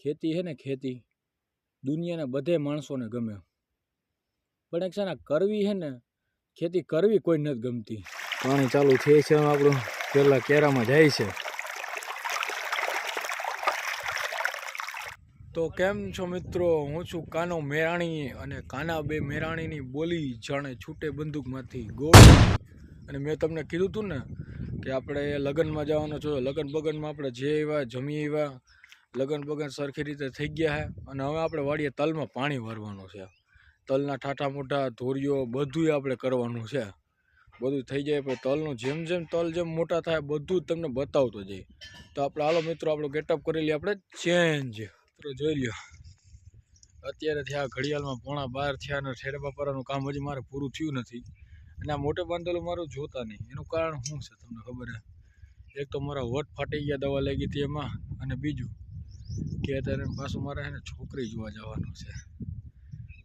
ખેતી છે ને ખેતી, દુનિયાના બધે માણસોને ગમે. પણ એક છે ને કરવી છે ને, ખેતી કરવી કોઈ નથી ગમતી. પાણી ચાલુ થાય છે આપણું પહેલાં કેરામાં જાય છે. તો કેમ છો મિત્રો? હું છું કાનો મેરાણી અને કાના બે મેરાણીની બોલી જાણે છૂટે બંદૂકમાંથી ગોળ. અને મેં તમને કીધું હતું ને કે આપણે લગ્નમાં જવાનો છો, લગ્ન બગનમાં આપણે જે એવા જમી એવા લગ્ન બગન સરખી રીતે થઈ ગયા છે અને હવે આપણે વાડીએ તલમાં પાણી વારવાનું છે. તલના ઠાઠા મોટા, ધોરીઓ બધુંય આપણે કરવાનું છે. બધું થઈ જાય પણ તલનું જેમ જેમ તલ જેમ મોટા થાય બધું જ તમને બતાવતો જાય તો આપણે હાલો મિત્રો, આપણું ગેટઅપ કરી લઈએ, આપણે ચેન્જ મિત્રો જોઈ લ્યો. અત્યારે થયા ઘડિયાળમાં પોણા બાર થયા અને ઠેરે બાપારાનું કામ હજી મારે પૂરું થયું નથી. અને આ મોટે બાંધેલું મારું જોતા નહીં. એનું કારણ શું છે તમને ખબર છે એક તો મારા વટ ફાટી ગયા દવા લાગી હતી એમાં અને બીજું કે અત્યારે પાછું મારે છે ને છોકરી જોવા જવાનું છે.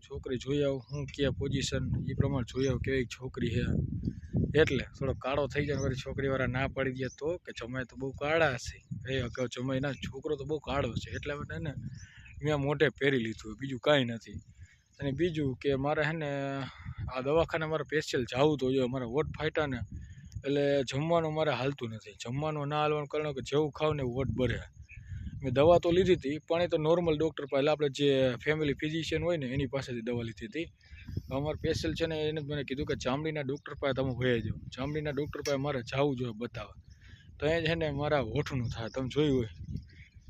છોકરી જોઈ આવું, હું કે પોઝિશન એ પ્રમાણે જોઈ આવું કેવી છોકરી છે. એટલે થોડો કાળો થઈ જાય વળી છોકરીવાળા ના પાડી દે તો કે જમાઈ તો બહુ કાળા છે એ અગાઉ જમાય ના, છોકરો તો બહુ કાળો છે. એટલે માટે ને મેં મોઢે પહેરી લીધું, બીજું કાંઈ નથી. અને બીજું કે મારે છે ને આ દવાખાને મારે સ્પેશિયલ જવું તો જોઈએ. મારા વોટ ફાટ્યા ને એટલે જમવાનું મારે હાલતું નથી. જમવાનું ના હાલવાનું કારણ કે જેવું ખાવ ને વોટ ભરે. મેં દવા તો લીધી હતી, પણ એ તો નોર્મલ ડૉક્ટર પાસે આપણે જે ફેમિલી ફિઝિશિયન હોય ને, એની પાસેથી દવા લીધી હતી. અમારે સ્પેશિયલ છે ને, એને મને કીધું કે ચામડીના ડૉક્ટર પાસે તમે વહી જાઓ. ચામડીના ડૉક્ટર પાસે મારે જવું જોઈએ બતાવવા. તો એ છે ને મારા હોઠનું થાય તમે જોયું હોય.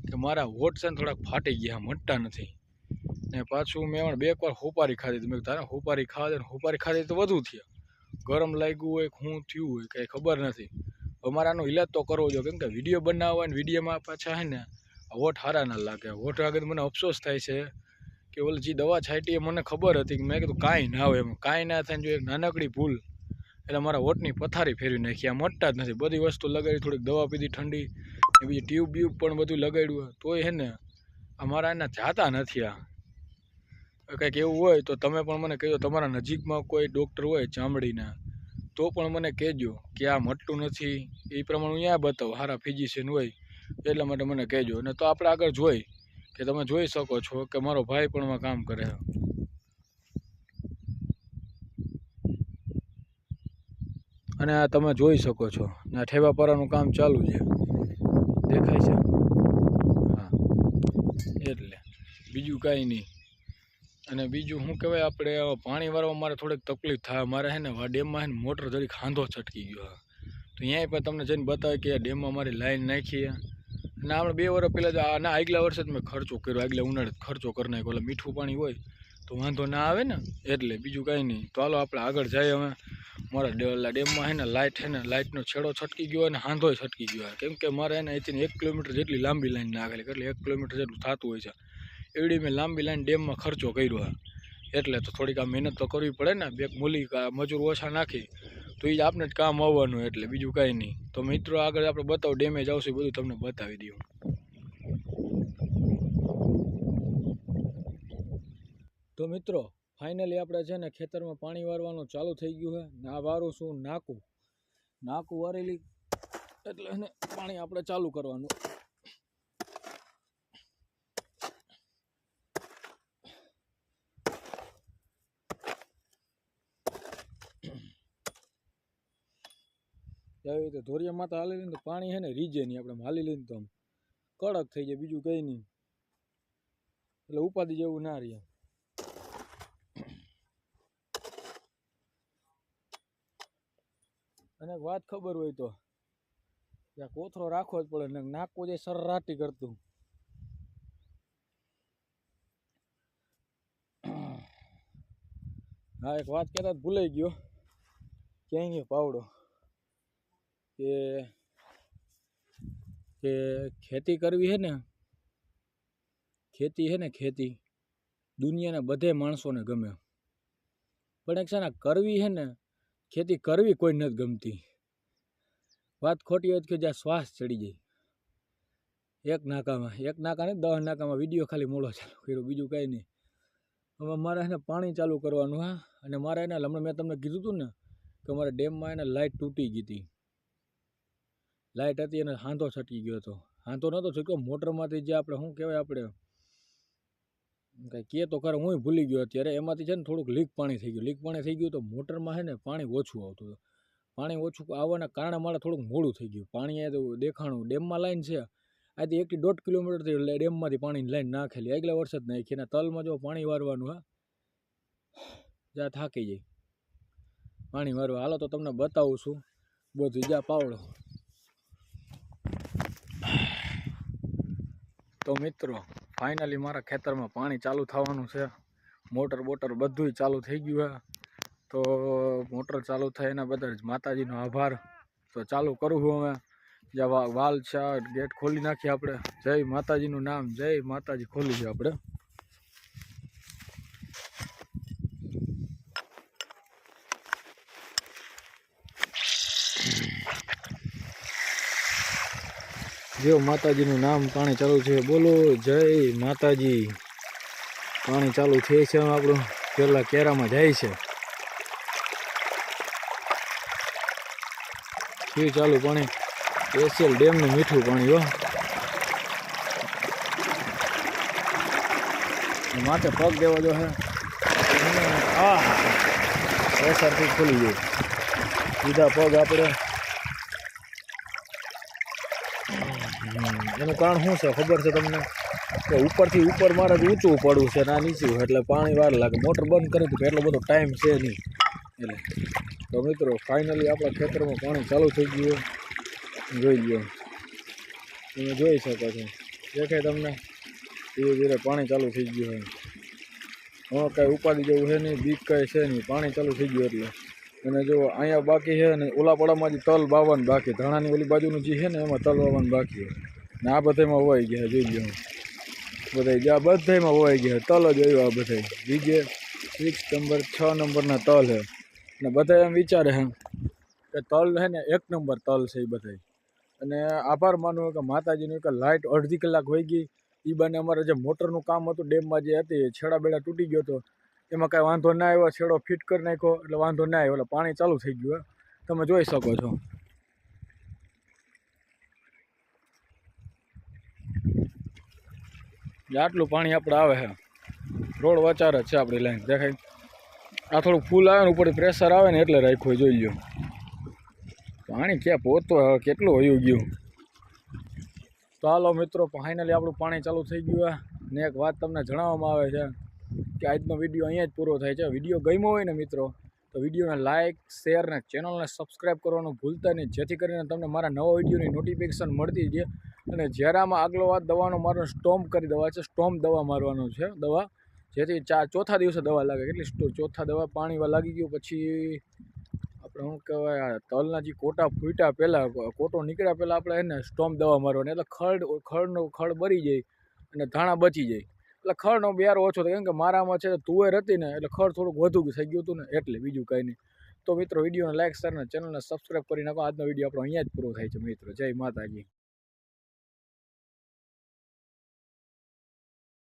કે મારા હોઠ છે ને થોડાક ફાટી ગયા મટતા નથી. ને પાછું મેં પણ બે એક વાર હોપારી ખાધી હતી. મેં તારે હોપારી ને, હોપારી ખાધી તો વધુ થયા. ગરમ લાગ્યું હોય હું થયું હોય, કંઈ ખબર નથી. અમારાનો ઇલાજ તો કરવો જોઈએ, કેમ કે વીડિયો બનાવવા ને વિડીયોમાં પાછા છે ને વોટ સારા ના લાગે. વોટ આગળ મને અફસોસ થાય છે કે ઓલ જે દવા છાંટી એ મને ખબર હતી કે મેં કીધું કાંઈ ના આવે એમ. કાંઈ ના થાય જો એક નાનકડી ભૂલ, એટલે મારા વોટની પથારી ફેરવી નાખી. આ મટતા જ નથી. બધી વસ્તુ લગાડી, થોડીક દવા પીધી, ઠંડી એ બીજી ટ્યુબ બ્યુબ પણ બધું લગાડ્યું. તોય હે ને અમારા એના જાતા નથી આ. કંઈક એવું હોય તો તમે પણ મને કહેજો. તમારા નજીકમાં કોઈ ડૉક્ટર હોય ચામડીના, તો પણ મને કહેજો કે આ મટતું નથી. એ પ્રમાણે હું ત્યાં બતાવું. સારા ફિઝિશિયન હોય. એટલા માટે મને કહેજો. અને તો આપણે આગળ જોઈ કે તમે જોઈ શકો છો કે મારો ભાઈ પણ કામ કરે અને આ તમે જોઈ શકો છો. આ ઠેવા પરાનું કામ ચાલુ છે. દેખાય છે? હા. એટલે બીજું કાંઈ નહીં. અને બીજું શું કહેવાય, આપણે પાણી વાળવા મારે થોડીક તકલીફ થાય. મારે છે ને ડેમમાં છે ને મોટર જરીક ખાંધો છટકી ગયો. તો અહીંયા પણ તમને જઈને બતાવે કે ડેમમાં મારી લાઈન નાખી અને આપણે બે વર્ષ પહેલાં જ ના, આગલા વર્ષે જ મેં ખર્ચો કર્યો. આગલા ઉનાળે ખર્ચો કરી નાખ્યો. એટલે મીઠું પાણી હોય, તો વાંધો ના આવે ને. એટલે બીજું કાંઈ નહીં. તો હાલો, આપણે આગળ જઈએ હવે. મારા ડેમમાં છે ને લાઇટ છે ને લાઇટનો છેડો છટકી ગયો અને હાંધોય છટકી ગયો. કેમ કે મારે એને અહીંથી એક કિલોમીટર જેટલી લાંબી લાઈન નાખેલી એટલે એક કિલોમીટર જેટલું થતું હોય છે. એવડી મેં લાંબી લાઈન ડેમમાં ખર્ચો કર્યો. એટલે તો થોડીક આ મહેનત તો કરવી પડે ને. બે મૂલી મજૂર ઓછા નાખી. તો એ જ આપને જ કામ આવવાનું એટલે બીજું કાંઈ નહીં. તો મિત્રો, આગળ આપણે બતાવો ડેમેજ આવશે બધું તમને બતાવી દઉં. તો મિત્રો ફાઇનલી આપણે છે ને ખેતરમાં પાણી વારવાનું ચાલુ થઈ ગયું છે. ના વારું શું, નાકું. નાકું વારેલી, એટલે એને પાણી આપણે ચાલુ કરવાનું. એવી રીતે ધોરિયા માતા હાલી લઈને તો પાણી છે ને રીજે નહીં. આપણે હાલી લઈને તો કડક થઈ જાય, બીજું કંઈ નહીં. એટલે ઉપાધિ જેવું ના રહે. અને વાત ખબર હોય તો ત્યાં કોથરો રાખવો જ પડે ને નાકો જે સરરાટી કરતું. હા, એક વાત કહેતા ભૂલાઈ ગયો. ક્યાંય પાવડો. કે કે ખેતી કરવી છે ને? ખેતી છે ને ખેતી. દુનિયાના બધે માણસોને ગમે. પણ એક છે ને કરવી છે ને, ખેતી કરવી કોઈ નથી ગમતી. વાત ખોટી હોય કે જ્યાં શ્વાસ ચડી જાય. એક નાકામાં, એક નાકા નહીં દસ નાકામાં વીડિયો ખાલી મોડો ચાલુ કર્યો, બીજું કાંઈ નહીં. હવે મારે એને પાણી ચાલુ કરવાનું હા, અને મારે એને, હમણાં મેં તમને કીધું હતું ને, કે મારા ડેમમાં એને લાઇટ તૂટી ગઈ હતી. લાઇટ હતી અને હાંધો છટકી ગયો હતો. હાંધો નહોતો છટક્યો મોટરમાંથી જે આપણે, શું કહેવાય આપણે કંઈ કહે તો ખરે હું ભૂલી ગયો અત્યારે. એમાંથી છે ને થોડુંક લીક પાણી થઈ ગયું. લીક પાણી થઈ ગયું તો મોટરમાં છે ને પાણી ઓછું આવતું હતું. પાણી ઓછું આવવાના કારણે મારે થોડુંક મોડું થઈ ગયું. પાણી દેખાણું, ડેમમાં લાઈન છે. આથી એકથી દોઢ કિલોમીટરથી ડેમમાંથી પાણીની લાઈન નાખેલી. આગલા વર્ષે જ નાખી. અને તલમાં જો પાણી વારવાનું, હા. જ્યાં થાકી જાય પાણી વારવા. હાલો તો તમને બતાવું છું. બધું જ્યાં પાવડો. તો મિત્રો ફાઇનલી મારા ખેતરમાં પાણી ચાલુ થવાનું છે. મોટર બોટર બધુંય ચાલુ થઈ ગયું છે. તો મોટર ચાલુ થાય એના બદલ માતાજીનો આભાર. તો ચાલુ કરું છું અમે જ્યાં વાલ છે, ગેટ ખોલી નાખીએ આપણે. જય માતાજીનું નામ, જય માતાજી ખોલી છે આપણે. જો માતાજીનું નામ પાણી ચાલુ છે, બોલો, જય માતાજી. પાણી ચાલુ થયે છે આપણું. પહેલાં કેરામાં જાય છે. શું ચાલુ પાણી. સ્પેશિયલ ડેમનું મીઠું પાણી, હો. માથે પગ દેવો જો હે. આ પ્રેશરથી ખુલી જાય સીધા પગ આપણે એનું કારણ શું છે? ખબર છે તમને? કે ઉપરથી ઉપર મારે જ ઊંચું પડવું છે ના નીચું, એટલે પાણી વાર લાગે. મોટર બંધ કરી દીધું, એટલો બધો ટાઈમ છે નહીં. એટલે તો મિત્રો ફાઇનલી આપણા ખેતરમાં પાણી ચાલુ થઈ ગયું. જોઈ લો તમે જોઈ શકો છો. દેખાય તમને? ધીરે ધીરે પાણી ચાલુ થઈ ગયું હોય હા, કાંઈ ઉપાડી જેવું છે નહીં, બીક કાંઈ છે નહીં. પાણી ચાલુ થઈ ગયું એટલે. અને જો અહીંયા બાકી છે ને ઓલા પડામાં તલ બાવાનું બાકી. ધાણાની ઓલી બાજુનું જે છે ને, એમાં તલ વાવવાનું બાકી છે. ને આ બધામાં વવાઈ ગયા, જોઈ લ્યો. બધા જ્યાં બધામાં વવાઈ ગયા. તલ જ આવ્યો આ બધા બીજે સિક્સ નંબર, છ નંબરના તલ છે ને બધા એમ વિચારે હે કે તલ છે ને એક નંબર તલ છે એ બધા અને આભાર માનું કે માતાજીનું કે લાઇટ અડધી કલાક હોઈ ગઈ. એ બાને અમારે જે મોટરનું કામ હતું, ડેમમાં જે હતી છેડા બેડા તૂટી ગયો હતો. એમાં કાંઈ વાંધો ના આવ્યો, છેડો ફિટ કરી નાખ્યો, એટલે વાંધો ના આવ્યો, એટલે પાણી ચાલુ થઈ ગયું તમે જોઈ શકો છો. આટલું પાણી આપણે આવે છે રોડ વચાર જ છે આપણી લાઈન દેખાય? આ થોડું ફૂલ આવે ને ઉપર પ્રેશર આવે ને એટલે રાખ્યું જોઈ લો પાણી ક્યાં પહોંચતો કેટલું વયું ગયું. તો હાલો મિત્રો ફાઇનલી આપણું પાણી ચાલુ થઈ ગયું ને એક વાત તમને જણાવવામાં આવે છે કે આજનો વીડિયો અહીંયા જ પૂરો થાય છે. વીડિયો ગમ્યો હોય ને મિત્રો, તો વિડીયોને લાઇક શેર ને ચેનલને સબસ્ક્રાઈબ કરવાનું ભૂલતા નહીં. જેથી કરીને તમને મારા નવા વિડીયોની નોટિફિકેશન મળતી રહે. અને આમાં આગલો વાત દવાનો મારો સ્ટોમ્પ કરી દવા છે, સ્ટોમ્પ દવા મારવાનો છે, દવા. જેથી ચાર ચોથા દિવસે દવા લાગે કેટલી ચોથા દવા પાણીમાં લાગી ગયું, પછી આપણે શું કહેવાય તલના જે કોટા ફૂટ્યા પહેલાં કોટો નીકળ્યા પહેલાં આપણે એને સ્ટોમ્પ દવા મારવાની, એટલે ખડ, ખડનો ખડ બરી જાય અને ધાણા બચી જાય. એટલે ખડનો બિયારો ઓછો થાય, કેમ કે મારામાં છે તુવેર હતી ને, એટલે ખડ થોડુંક વધુ થઈ ગયું હતું ને, એટલે બીજું કાંઈ નહીં. તો મિત્રો, વિડીયોને લાઇક શેર અને ચેનલને સબસ્ક્રાઈબ કરી નાખો. આજનો વીડિયો આપણો અહીંયા જ પૂરો થાય છે મિત્રો. જય માતાજી.